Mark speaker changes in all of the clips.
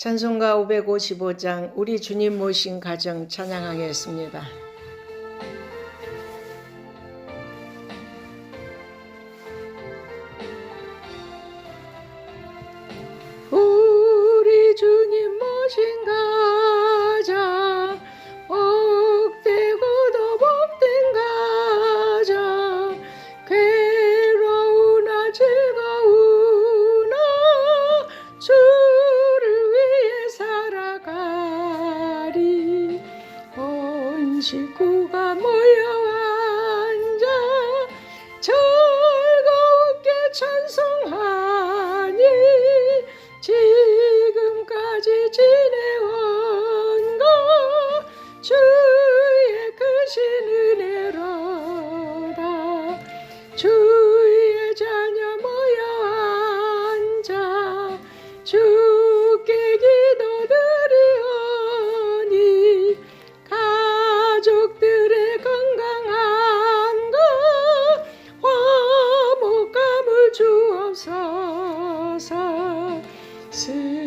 Speaker 1: 찬송가 555장 우리 주님 모신 가정 찬양하겠습니다. 친구가 뭐야? Sen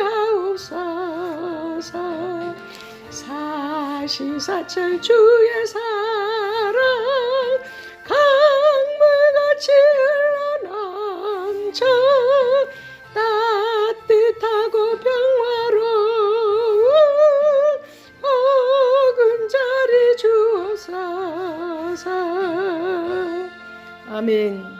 Speaker 1: 하옵소서. 사시사철 주의 사랑 강물같이 흘러넘쳐 따뜻하고 평화로운 보금자리 주옵소서. 아멘.